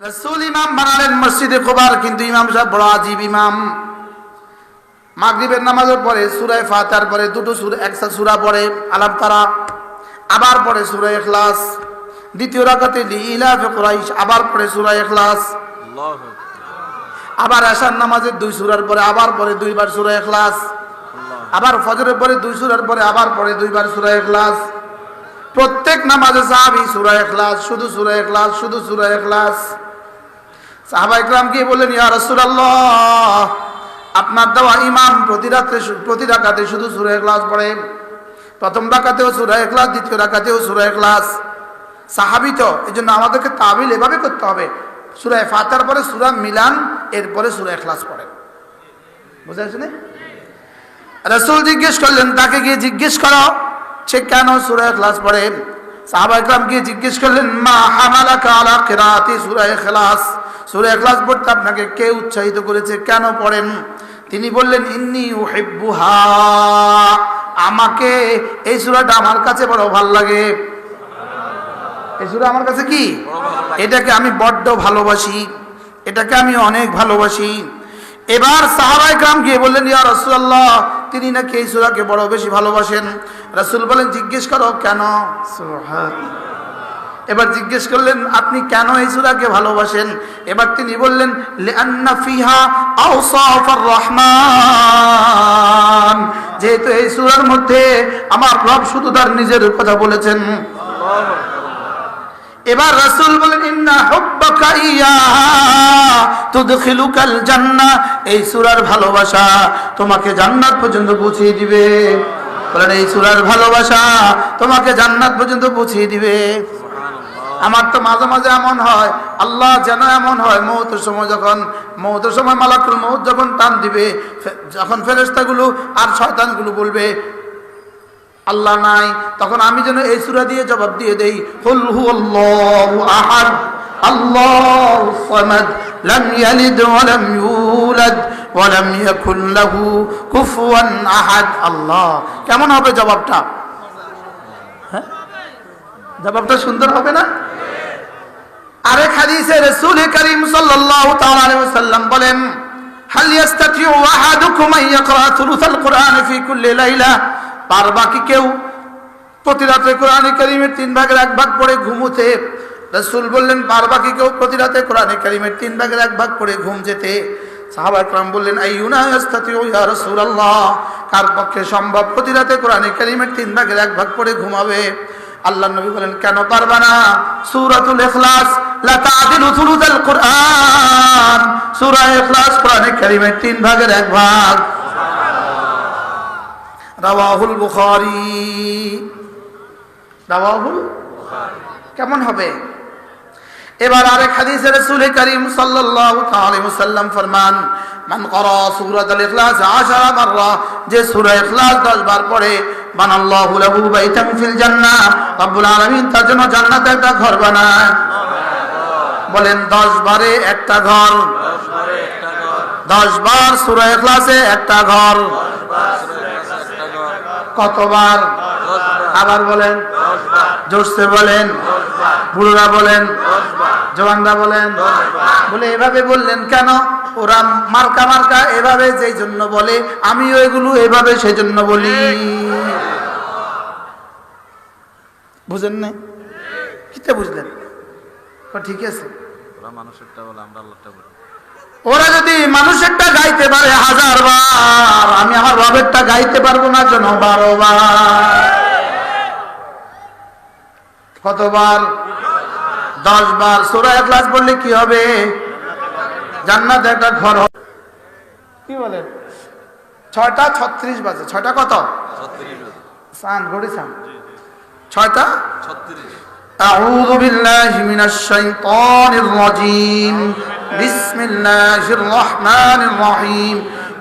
রসুল ইমাম বানালেন মসজিদে কোবার কিন্তু ইমাম সাহেব বড় আজীব ইমাম। মাগরিবের নামাজের পরে সুরায় ফাতার পরে দুটো সুরা একটা সুরা পড়ে আলাম তারা। আবার পড়ে সুরা এখলাস দ্বিতীয় রাকাতে ইলাফ কুরাইশ আবার পড়ে সুরা এখলাস আবার আসার নামাজের দুই সুরার পরে আবার পরে দুইবার সুরা এখলাস আবার ফজরের পরে দুই সুরার পরে আবার পরে দুইবার সুরা এখলাস প্রত্যেক নামাজে সাহাবি, সুরা এখলাস শুধু সুরা এখলাস শুধু সুরা এখলাস সাহাবা ইকরাম কি বললেন, ইয়া রাসূলুল্লাহ, আপনার দেওয়া ইমাম প্রতি রাত্রে প্রতি রাকাতে শুধু সুরা এখলাস পড়ে প্রথম রাকাতেও সুরা এখলাস দ্বিতীয় রাকাতেও সুরা এখলাস সাহাবি তো এই জন্য আমাদেরকে তাবিল এভাবে করতে হবে। সুরায় ফাতার পরে সুরা মিলান, এরপরে সুরা এখলাস পড়ে বুঝা না? রসুল জিজ্ঞেস করলেন, তাকে গিয়ে জিজ্ঞেস করো। সে কেন সুরা এখলাস পড়ে? সাহাবা ইকরাম গিয়ে জিজ্ঞেস করলেন, মা হামালাকা আলা কিরাতি সূরা ইখলাস? সূরা ইখলাস পড়তে আপনাকে কে উৎসাহিত করেছে? কেন পড়েন? তিনি বললেন, ইন্নি উহিব্বুহা। আমাকে এই সূরাটা আমার কাছে বড় ভালো লাগে। এই সূরা আমার কাছে কি? এটাকে আমি বড্ড ভালোবাসি। এটাকে আমি অনেক ভালোবাসি। এবার সাহাবাই গ্রাম গিয়ে বললেন, ইয়া রসুল্লাহ তিনি নাকি এই সুরাকে বড় বেশি ভালোবাসেন? রসুল বলেন জিজ্ঞেস করো কেন? এবার জিজ্ঞেস করলেন আপনি কেন এই সুরাকে ভালোবাসেন? এবার তিনি বললেন রহমান। যেহেতু এই সুরার মধ্যে আমার রব শুধু তার নিজের কথা বলেছেন। এবার রাসূল বলেন ইন্না হুব্বাকা ইয়াহা তুদখিলুকাল জান্নাহ। এই সূরার ভালোবাসা তোমাকে জান্নাত পর্যন্ত পৌঁছে দিবে। বলেন এই সূরার ভালোবাসা তোমাকে জান্নাত পর্যন্ত পৌঁছে দিবে। আমার তো মাঝে মাঝে এমন হয় আল্লাহ যেন এমন হয় মৌতের সময় যখন মৌতের সময় মালাকুল মৌত যখন টান দিবে যখন ফেরেস্তাগুলো আর শয়তানগুলো বলবে আল্লাহ নাই তখন আমি যেন এই সূরা দিয়ে জবাব দিয়ে দেই হুল হু আল্লাহু আহাদ আল্লাহু সামাদ লাম ইয়ালিদ ওয়া লাম ইউলাদ। ওয়া লাম ইয়াকুল লাহু কুফুয়ান আহাদ। আল্লাহ, কেমন হবে জবাবটা? হ্যাঁ? জবাবটা সুন্দর হবে না? আরেক হাদিসে রাসূল করিম সাল্লাল্লাহু তাআলা আলাইহি ওয়াসাল্লাম বলেন, হাল ইয়াস্তাতিউ আহাদুকুম আন ইয়াকরা থুলুসাল কুরআন ফি কুল্লি লাইলা? পারবা কি কেউ প্রতি রাতে কোরআন করিমের তিন ভাগের এক ভাগ পড়ে ঘুমুতে, রসুল বললেন পারবা কি কেউ প্রতি রাতে কোরআন করিমের তিন ভাগের এক ভাগ পড়ে ঘুম যেতে। সাহাবা একরাম বললেন রাসূলুল্লাহ, কার পক্ষে সম্ভব? প্রতি রাতে কোরআন করিমের তিন ভাগের এক ভাগ পড়ে ঘুমাবে। আল্লাহ নবী বলেন, কেন পারবা না? সূরাতুল থুলুসাল কুরআন। সূরা ইখলাস কোরআন কারীমের তিন ভাগের এক ভাগ। রাওয়াহুল বুখারী। রাওয়াহুল কেমন হবে? এবার আরেক হাদিসে রাসূল করিম সাল্লাল্লাহু তাআলা ওয়াসাল্লাম ফরমান, মান করা সূরাতুল ইখলাস 10 মাররা যে সূরা ইখলাস 10 বার পড়ে, বানাল্লাহু লাহু বাইতান ফিল জান্নাহ রব্বুল আলামিন তার জন্য জান্নাতে একটা ঘর বানায়। বলেন 10 বারে একটা ঘর। 10 বার সূরা ইখলাসে একটা ঘর। কতবার? আবার বলেন। জোরসে বলেন। বুড়োরা বলেন। জওয়ানরা বলেন। বলে এভাবে বললেন কেন? ওরা মার্কা মার্কা এভাবে যেই জন্য বলে আমিও এগুলো এভাবে সেই জন্য বলি। বুঝেন না কিতে বুঝলেন? ঠিক আছে। ওরা মানুষেরটা বলে আমরা আল্লাহটা বলি। ওরা যদি মানুষেরটা গাইতে পারে হাজার আমি আমার রবেরটা গাইতে পারবো না যেন বারো বার কতবার দশ বার সোরা ক্লাস বললে কি হবে জান্নাতে একটা ঘর হবে কি বলেন ছয়টা ছত্রিশ বাজে ছয়টা কত ছত্রিশ সান ঘড়ি সান ছয়টা ছত্রিশ أعوذ بالله من الشيطان الرجيم بسم الله الرحمن الرحيم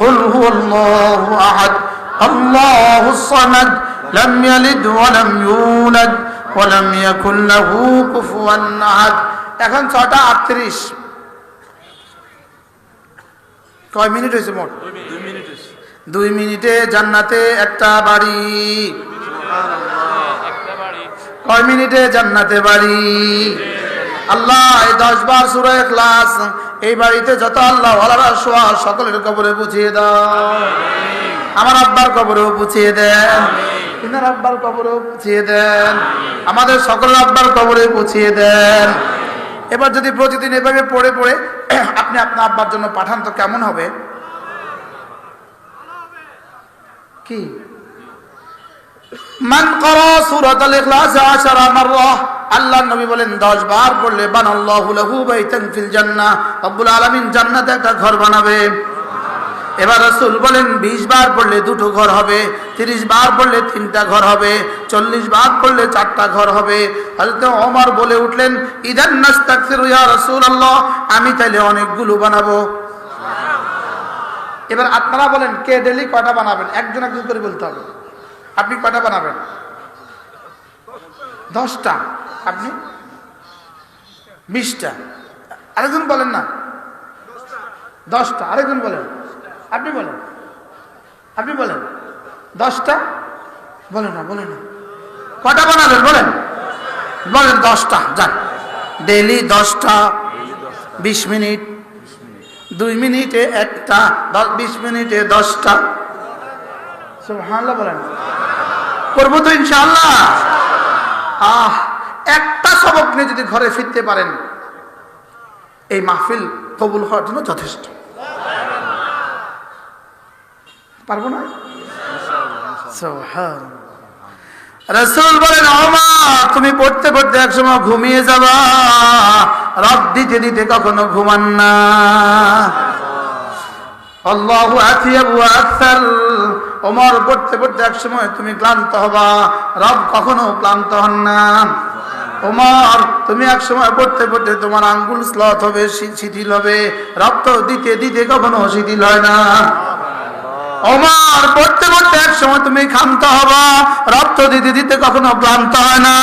قل هو الله أحد الله الصمد لم يلد ولم يولد ولم يكن له كفوا أحد এখন ছটা আটত্রিশ কয় মিনিট হয়েছে মোট দুই মিনিট হয়েছে। দুই মিনিটে জান্নাতে একটা বাড়ি কয় মিনিটে জান্নাতে বাড়ি আল্লাহ এই দশ বার সুরা ক্লাস এই বাড়িতে যত আল্লাহ ওয়ালারা শোয়া সকলের কবরে বুঝিয়ে দাও। আমার আব্বার কবরেও বুঝিয়ে দেন। ইনার আব্বার কবরেও বুঝিয়ে দেন। আমাদের সকলের আব্বার কবরে বুঝিয়ে দেন। এবার যদি প্রতিদিন এভাবে পড়ে পড়ে আপনি আপনার আব্বার জন্য পাঠান তো কেমন হবে? কি? মান করা সূরাতুল ইখলাস 10 মাররা। আল্লাহ নবী বলেন 10 বার পড়লে বানাল্লাহু লাহু বাইতান ফিল আলামিন জান্নাতে একটা ঘর বানাবে। এবার রাসূল বলেন 20 বার পড়লে দুটো ঘর হবে 30 বার পড়লে তিনটা ঘর হবে 40 বার পড়লে চারটা ঘর হবে। হযরত ওমর বলে উঠলেন, ইদান নাস্তাগফিরু ইয়া রাসূলুল্লাহ, আমি তাইলে অনেকগুলো বানাবো। এবার আপনারা বলেন, কে ডেলি কয়টা বানাবেন? একজন একজন করে বলতে হবে। আপনি কয়টা বানাবেন? দশটা। আপনি? বিশটা। আরেকজন বলেন না। দশটা। আরেকজন বলেন। আপনি বলেন। আপনি বলেন। দশটা? বলেন না বলেন না। কটা বানাবেন বলেন? বলেন দশটা। যান। ডেলি দশটা, বিশ মিনিট, দুই মিনিটে একটা বিশ মিনিটে দশটা। সুবহানাল্লাহ বলেন। করব তো ইনশাআল্লাহ। আহ। একটা সবক নিয়ে যদি ঘরে ফিরতে পারেন, এই মাহফিল কবুল হওয়ার জন্য যথেষ্ট। পারব না? রসুল বলেন তুমি পড়তে পড়তে একসময় ঘুমিয়ে যাবা। রব দিতে দিতে কখনো ঘুমান না। আল্লাহু আথিয়াবু আকসার। ওমর, পড়তে পড়তে একসময় তুমি ক্লান্ত হবা। রব কখনো ক্লান্ত হন না। ওমর, তুমি এক সময় পড়তে পড়তে তোমার আঙ্গুল স্লথ হবে শিথিল হবে, রক্ত দিতে দিতে কখনো শিথিল হয় না। ওমর, পড়তে পড়তে এক সময় তুমি ক্ষান্ত হবা, রক্ত দিতে দিতে কখনো ক্লান্ত হয় না।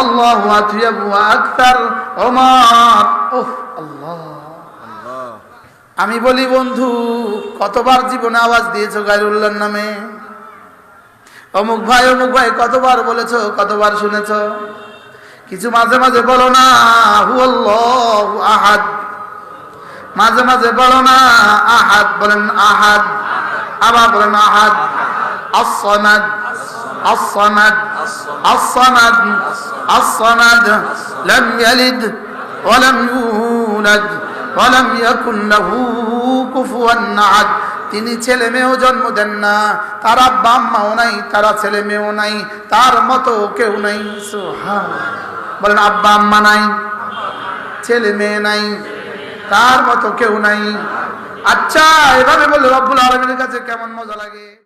আল্লাহু আকসার ওমর ওহ আল্লাহ। আমি বলি, বন্ধু, কতবার জীবনে আওয়াজ দিয়েছ গাইরুল্লাহর নামে? অমুক ভাই অমুক ভাই কতবার বলেছো কতবার শুনেছো কিছু মাঝে মাঝে বলো না হু আল্লাহু আহাদ মাঝে মাঝে বলো না আহাদ বলেন আহাদ আবার বলেন আহাদ আসসামাদ আসসামাদ আসসামাদ আসসামাদ لم يلد ولم يولد ولم يكن له كفوا احد তিনি ছেলে মেয়েও জন্ম দেন না। তার আব্বা আম্মাও নাই, তারা ছেলে মেয়েও নাই, তার মতো কেউ নাই। বলেন, আব্বা আম্মা নাই, ছেলে মেয়ে নাই, তার মতো কেউ নাই। আচ্ছা এভাবে বললে রব্বুল আলমীর কাছে কেমন মজা লাগে?